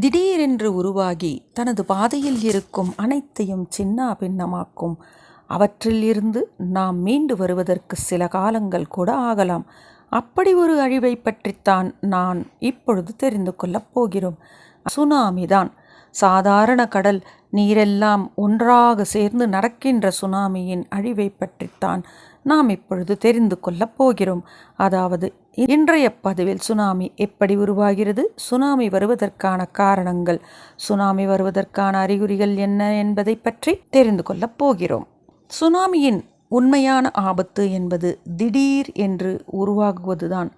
திடீரென்று உருவாகி தனது பாதையில் இருக்கும் அனைத்தையும் சின்னா பின்னமாக்கும். அவற்றில் இருந்து நாம் மீண்டு வருவதற்கு சில காலங்கள் கூட ஆகலாம். அப்படி ஒரு அழிவை பற்றித்தான் நான் இப்பொழுது தெரிந்து கொள்ளப் போகிறோம். சுனாமி தான். சாதாரண கடல் நீரெல்லாம் ஒன்றாக சேர்ந்து நடக்கின்ற சுனாமியின் அழிவை பற்றித்தான் நாம் இப்பொழுது தெரிந்து கொள்ளப் போகிறோம். அதாவது இன்றைய பதிவில் சுனாமி எப்படி உருவாகிறது? சுனாமி வருவதற்கான காரணங்கள். சுனாமி வருவதற்கான அறிகுறிகள் என்ன என்பதை பற்றி தெரிந்து கொள்ளப் போகிறோம். சுனாமியின் உண்மையான ஆபத்து என்பது திடீர் என்று உருவாகுவதுதான்.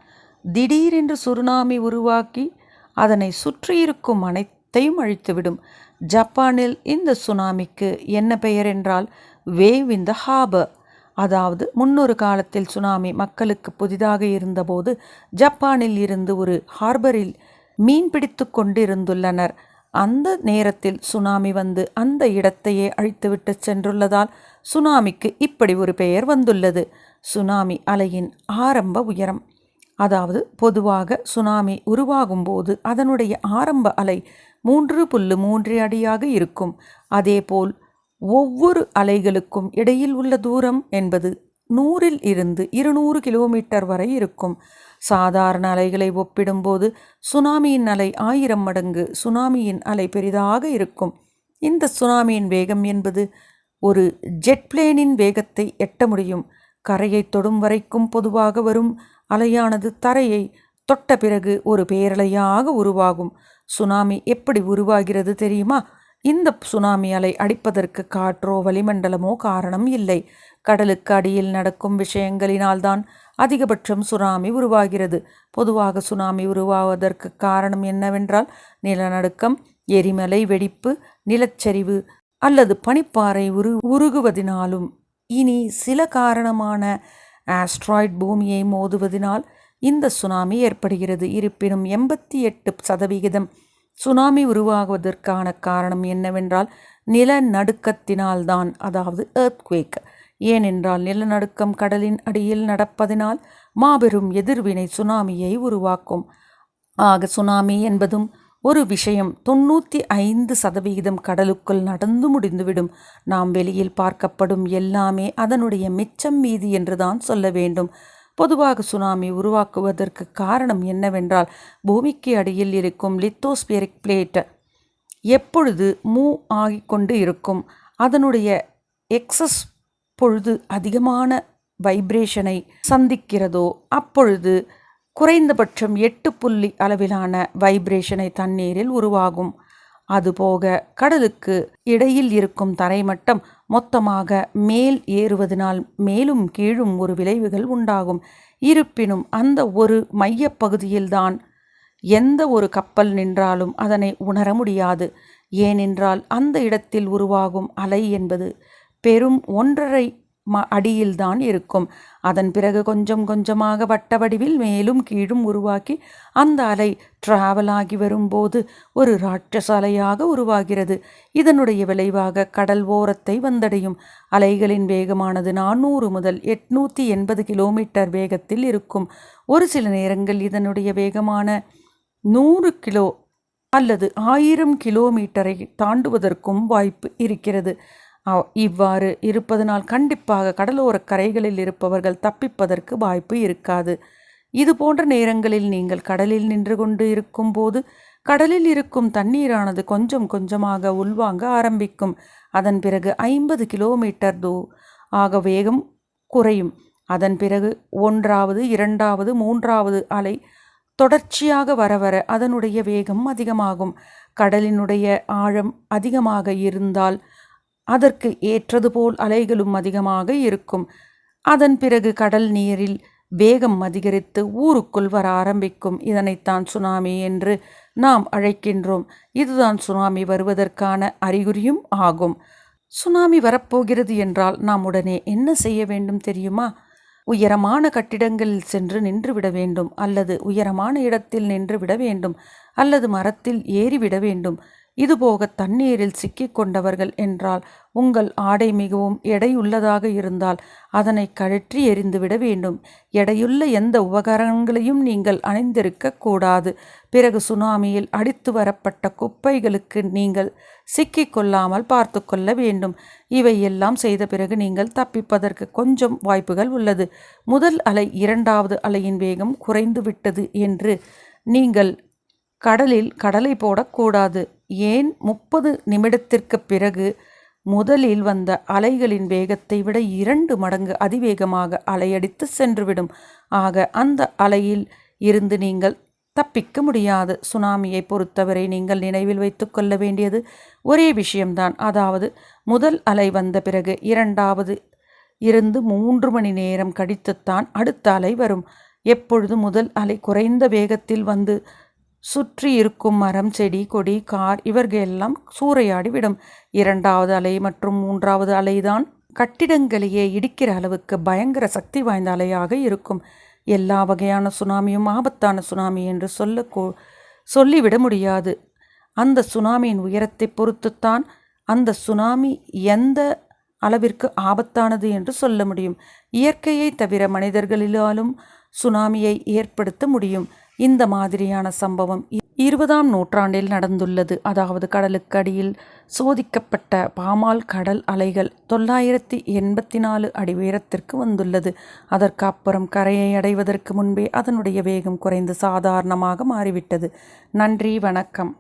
திடீரென்று சுனாமி உருவாக்கி அதனை சுற்றியிருக்கும் அனைத்தையும் அழித்துவிடும். ஜப்பானில் இந்த சுனாமிக்கு என்ன பெயர் என்றால் வேவ் இன் த ஹாபர். அதாவது முன்னொரு காலத்தில் சுனாமி மக்களுக்கு புதிதாக இருந்தபோது ஜப்பானில் இருந்து ஒரு ஹார்பரில் மீன் பிடித்து கொண்டிருந்துள்ளனர். அந்த நேரத்தில் சுனாமி வந்து அந்த இடத்தையே அழித்துவிட்டு சென்றுள்ளதால் சுனாமிக்கு இப்படி ஒரு பெயர் வந்துள்ளது. சுனாமி அலையின் ஆரம்ப உயரம். அதாவது பொதுவாக சுனாமி உருவாகும் போது அதனுடைய ஆரம்ப அலை மூன்று புல்லு மூன்று அடியாக இருக்கும். அதேபோல் ஒவ்வொரு அலைகளுக்கும் இடையில் உள்ள தூரம் என்பது நூறில் இருந்து இருநூறு கிலோமீட்டர் வரை இருக்கும். சாதாரண அலைகளை ஒப்பிடும்போது சுனாமியின் அலை ஆயிரம் மடங்கு சுனாமியின் அலை பெரிதாக இருக்கும். இந்த சுனாமியின் வேகம் என்பது ஒரு ஜெட் பிளேனின் வேகத்தை எட்ட முடியும். கரையை தொடும் வரைக்கும் பொதுவாக வரும் அலையானது தரையை தொட்ட பிறகு ஒரு பேரலையாக உருவாகும். சுனாமி எப்படி உருவாகிறது தெரியுமா? இந்த சுனாமி அலை அடிப்பதற்கு காற்றோ வளிமண்டலமோ காரணம் இல்லை. கடலுக்கு அடியில் நடக்கும் விஷயங்களினால்தான் அதிகபட்சம் சுனாமி உருவாகிறது. பொதுவாக சுனாமி உருவாவதற்கு காரணம் என்னவென்றால் நிலநடுக்கம் எரிமலை வெடிப்பு நிலச்சரிவு அல்லது பனிப்பாறை உரு உருகுவதினாலும். இனி சில காரணமான ஆஸ்ட்ராய்ட் பூமியை மோதுவதினால் இந்த சுனாமி ஏற்படுகிறது. இருப்பினும் எண்பத்தி எட்டு சதவிகிதம் சுனாமி உருவாகுவதற்கான காரணம் என்னவென்றால் நிலநடுக்கத்தினால்தான் அதாவது எர்த்குவேக் ஏனென்றால் நிலநடுக்கம் கடலின் அடியில் நடப்பதினால் மாபெரும் எதிர்வினை சுனாமியை உருவாக்கும். ஆக சுனாமி என்பதும் ஒரு விஷயம். தொண்ணூற்றி ஐந்து சதவிகிதம் கடலுக்குள் நடந்து முடிந்துவிடும். நாம் வெளியில் பார்க்கப்படும் எல்லாமே அதனுடைய மிச்சம் மீதி என்றுதான் சொல்ல வேண்டும். பொதுவாக சுனாமி உருவாக்குவதற்கு காரணம் என்னவென்றால் பூமிக்கு அடியில் இருக்கும் லித்தோஸ்பியரிக் பிளேட் எப்பொழுது மூ ஆகிக்கொண்டு இருக்கும் அதனுடைய எக்ஸஸ் பொழுது அதிகமான வைப்ரேஷனை சந்திக்கிறதோ அப்பொழுது குறைந்தபட்சம் எட்டு புள்ளி அளவிலான வைப்ரேஷனை தண்ணீரில் உருவாகும். அதுபோக கடலுக்கு இடையில் இருக்கும் தரைமட்டம் மொத்தமாக மேல் ஏறுவதனால் மேலும் கீழும் ஒரு விளைவுகள் உண்டாகும். இருப்பினும் அந்த ஒரு மையப்பகுதியில்தான் எந்த ஒரு கப்பல் நின்றாலும் அதனை உணர முடியாது. ஏனென்றால் அந்த இடத்தில் உருவாகும் அலை என்பது பெரும் ஒன்றரை ம அடியில்தான் இருக்கும். அதன் பிறகு கொஞ்சம் கொஞ்சமாக வட்ட வடிவில் மேலும் கீழும் உருவாக்கி அந்த அலை டிராவல் ஆகி வரும்போது ஒரு ராட்சச அலையாக உருவாகிறது. இதனுடைய விளைவாக கடல் ஓரத்தை வந்தடையும். அலைகளின் வேகமானது நானூறு முதல் எட்நூற்றி எண்பது கிலோமீட்டர் வேகத்தில் இருக்கும். ஒரு சில நேரங்கள் இதனுடைய வேகமான நூறு கிலோ அல்லது ஆயிரம் கிலோமீட்டரை தாண்டுவதற்கும் வாய்ப்பு இருக்கிறது. இவ்வாறு இருப்பதனால் கண்டிப்பாக கடலோர கரைகளில் இருப்பவர்கள் தப்பிப்பதற்கு வாய்ப்பு இருக்காது. இது போன்ற நேரங்களில் நீங்கள் கடலில் நின்று கொண்டு இருக்கும்போது கடலில் இருக்கும் தண்ணீரானது கொஞ்சம் கொஞ்சமாக உள்வாங்க ஆரம்பிக்கும். அதன் பிறகு ஐம்பது கிலோமீட்டர் தூ ஆக வேகம் குறையும். அதன் பிறகு ஒன்றாவது இரண்டாவது மூன்றாவது அலை தொடர்ச்சியாக வர வர அதனுடைய வேகம் அதிகமாகும். கடலினுடைய ஆழம் அதிகமாக இருந்தால் அதற்கு ஏற்றது போல் அலைகளும் அதிகமாக இருக்கும். அதன் பிறகு கடல் நீரில் வேகம் அதிகரித்து ஊருக்குள் வர ஆரம்பிக்கும். இதனைத்தான் சுனாமி என்று நாம் அழைக்கின்றோம். இதுதான் சுனாமி வருவதற்கான அறிகுறியும் ஆகும். சுனாமி வரப்போகிறது என்றால் நாம் உடனே என்ன செய்ய வேண்டும் தெரியுமா? உயரமான கட்டிடங்களில் சென்று நின்றுவிட வேண்டும் அல்லது உயரமான இடத்தில் நின்று விட வேண்டும் அல்லது மரத்தில் ஏறிவிட வேண்டும். இதுபோக தண்ணீரில் சிக்கிக் கொண்டவர்கள் என்றால் உங்கள் ஆடை மிகவும் எடையுள்ளதாக இருந்தால் அதனை கழற்றி எறிந்துவிட வேண்டும். எடையுள்ள எந்த உபகரணங்களையும் நீங்கள் அணிந்திருக்க கூடாது. பிறகு சுனாமியில் அடித்து வரப்பட்ட குப்பைகளுக்கு நீங்கள் சிக்கிக் கொள்ளாமல் பார்த்து கொள்ள வேண்டும். இவை எல்லாம் செய்த பிறகு நீங்கள் தப்பிப்பதற்கு கொஞ்சம் வாய்ப்புகள் உள்ளது. முதல் அலை இரண்டாவது அலையின் வேகம் குறைந்துவிட்டது என்று நீங்கள் கடலில் கடலை போடக்கூடாது ஏன் முப்பது நிமிடத்திற்கு பிறகு முதலில் வந்த அலைகளின் வேகத்தை விட இரண்டு மடங்கு அதிவேகமாக அலையடித்து சென்றுவிடும்? ஆக அந்த அலையில் இருந்து நீங்கள் தப்பிக்க முடியாது. சுனாமியை பொறுத்தவரை நீங்கள் நினைவில் வைத்து கொள்ள வேண்டியது ஒரே விஷயம்தான். அதாவது முதல் அலை வந்த பிறகு இரண்டாவது இருந்து மூன்று மணி நேரம் கழித்துத்தான் அடுத்த அலை வரும். எப்பொழுது முதல் அலை குறைந்த வேகத்தில் வந்து சுற்றி இருக்கும் மரம் செடி கொடி கார் இவர்களெல்லாம் சூறையாடி விடும். இரண்டாவது அலை மற்றும் மூன்றாவது அலைதான் கட்டிடங்களையே இடிக்கிற அளவுக்கு பயங்கர சக்தி வாய்ந்த அலையாக இருக்கும். எல்லா வகையான சுனாமியும் ஆபத்தான சுனாமி என்று சொல்ல சொல்லிவிட முடியாது. அந்த சுனாமியின் உயரத்தை பொறுத்துத்தான் அந்த சுனாமி எந்த அளவிற்கு ஆபத்தானது என்று சொல்ல முடியும். இயற்கையை தவிர மனிதர்களிலாலும் சுனாமியை ஏற்படுத்த முடியும். இந்த மாதிரியான சம்பவம் இருபதாம் நூற்றாண்டில் நடந்துள்ளது. அதாவது கடலுக்கு அடியில் சோதிக்கப்பட்ட பாமால் கடல் அலைகள் தொள்ளாயிரத்தி எண்பத்தி நாலு அடி உயரத்திற்கு வந்துள்ளது. அதற்கு அப்புறம் கரையை அடைவதற்கு முன்பே அதனுடைய வேகம் குறைந்து சாதாரணமாக மாறிவிட்டது. நன்றி வணக்கம்.